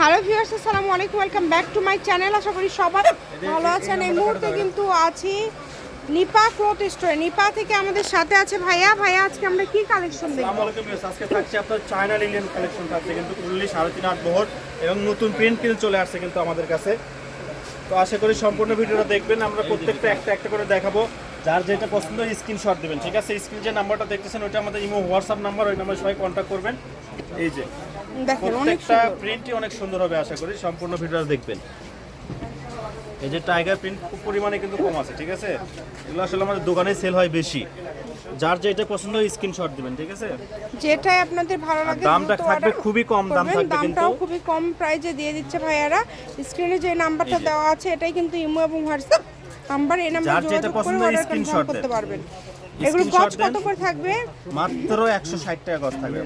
Hello viewers আসসালামু আলাইকুম welcome back to my channel আশা করি সবাই ভালো আছেন। এই মুহূর্তে কিন্তু আছি নিপা ক্লথ স্টোরে নিপা থেকে আমাদের সাথে আছে ভাইয়া। ভাইয়া, আজকে আমরা কি কালেকশন দেখব? আসসালামু আলাইকুম। আজকে থাকছে আপনার চায়না লিলিয়ান কালেকশন থাকছে কিন্তু ফুললি সাড়ে তিন আট বহর এবং নতুন প্রিন্ট কিন্তু চলে আসছে কিন্তু আমাদের কাছে। তো আশা করি সম্পূর্ণ ভিডিওটা দেখবেন। আমরা প্রত্যেকটা একটা একটা করে দেখাবো। যার যেটা পছন্দ স্ক্রিনশট দেবেন। ঠিক আছে? স্ক্রিন যে নাম্বারটা দেখতেছেন ওটা আমাদের ইমো হোয়াটসঅ্যাপ নাম্বার ওই নাম্বারে সবাই কন্ট্যাক্ট করবেন। এই যে। দেখেন অনেক সুন্দর। প্রিন্টই অনেক সুন্দর হবে আশা করি। সম্পূর্ণ ভিডিওটা দেখবেন। এই যে টাইগার প্রিন্ট খুব পরিমাণে কিন্তু কম আছে ঠিক আছে? এগুলো আসলে আমাদের দোকানে সেল হয় বেশি। যার যেটা পছন্দ স্ক্রিনশট দিবেন ঠিক আছে? যেটাই আপনাদের ভালো লাগে দামটা থাকবে খুবই কম দাম থাকবে কিন্তু। দামটাও খুবই কম প্রাইজে দিয়ে দিচ্ছে ভাইয়ারা। স্ক্রিনে যে নাম্বারটা দেওয়া আছে এটাই কিন্তু ইমো এবং হোয়াটসঅ্যাপ নাম্বার এই নাম্বার যোগাযোগ করে পছন্দ অর্ডার করতে পারবেন। এগুলো গজ কত করে থাকবে? মাত্র টাকা গজ থাকবে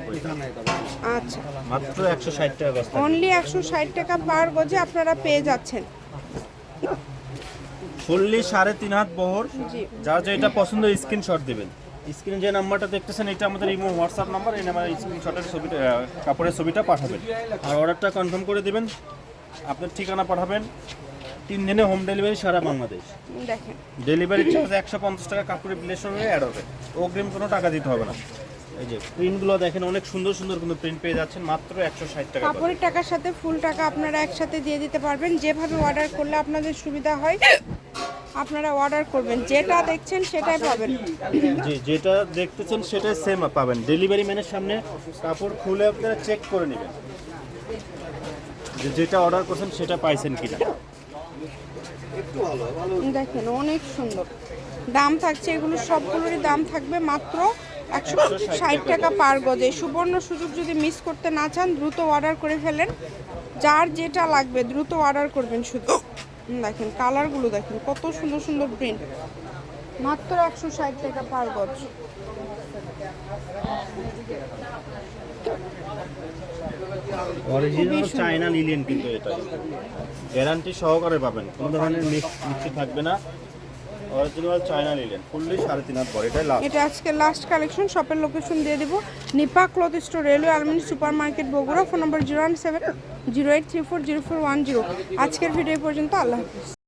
আচ্ছা। মাত্র টাকা গজ অনলি একশো ষাট টাকা পার গজে আপনারা পেয়ে যাচ্ছেন। ফুললি সাড়ে তিন হাত বহর। যার যেটা পছন্দ স্ক্রিনশট দিবেন। স্ক্রিনে যে নাম্বারটা দেখতেছেন এটা আমাদের ইমো হোয়াটসঅ্যাপ নাম্বার। এই নাম্বারে স্ক্রিনশটের ছবিটা কাপড়ের ছবিটা পাঠাবেন। আর অর্ডারটা কনফার্ম করে দিবেন। আপনার ঠিকানা পাঠাবেন। তিন দিনে হোম ডেলিভারি সারা বাংলাদেশ। দেখেন। ডেলিভারি চার্জ একশো পঞ্চাশ টাকা কাপড়ের বিলের সঙ্গে অ্যাড হবে। অগ্রিম কোনো টাকা দিতে হবে না। এই যে প্রিন্টগুলো দেখেন অনেক সুন্দর সুন্দর কিন্তু প্রিন্ট পেয়ে যাচ্ছেন মাত্র একশো ষাট টাকা কাপড়ের টাকার সাথে ফুল টাকা আপনারা একসাথে দিয়ে দিতে পারবেন। যেভাবে অর্ডার করলে আপনাদের সুবিধা হয় আপনারা অর্ডার করবেন। যেটা দেখছেন সেটাই পাবেন। জি যেটা দেখতেছেন সেটাই সেম পাবেন। ডেলিভারি ম্যানের সামনে কাপড় খুলে আপনারা চেক করে নেবেন যে যেটা অর্ডার করছেন সেটা পাইছেন কিনা। দেখেন, অনেক সুন্দর। দাম থাকছে, এগুলো সবগুলোরই দাম থাকবে মাত্র একশো ষাট টাকা পার গজে। সুবর্ণ সুযোগ যদি মিস করতে না চান, দ্রুত অর্ডার করে ফেলেন। যার যেটা লাগবে, দ্রুত অর্ডার করবেন শুধু। দেখেন, কালারগুলো দেখেন, কত সুন্দর সুন্দর প্রিন্ট মাত্র একশো ষাট টাকা পার গজ। অরিজিনাল চায়না লিলিয়ান কিন্তু এটা? গ্যারান্টি সহকারে পাবেন কোনো ধরনের মিক্স মিক্সি থাকবে না। অরিজিনাল চায়না ফুললি সাড়ে তিন হাত পর এটাই লাস্ট এটা আজকে লাস্ট কালেকশন শপের লোকেশন দিয়ে দিব। Nipa cloth store railway আলমিনি super market Bogura. Phone number zero one seven zero eight three four zero four one zero আজকের ভিডিও পর্যন্ত আল্লাহ হাফিজ।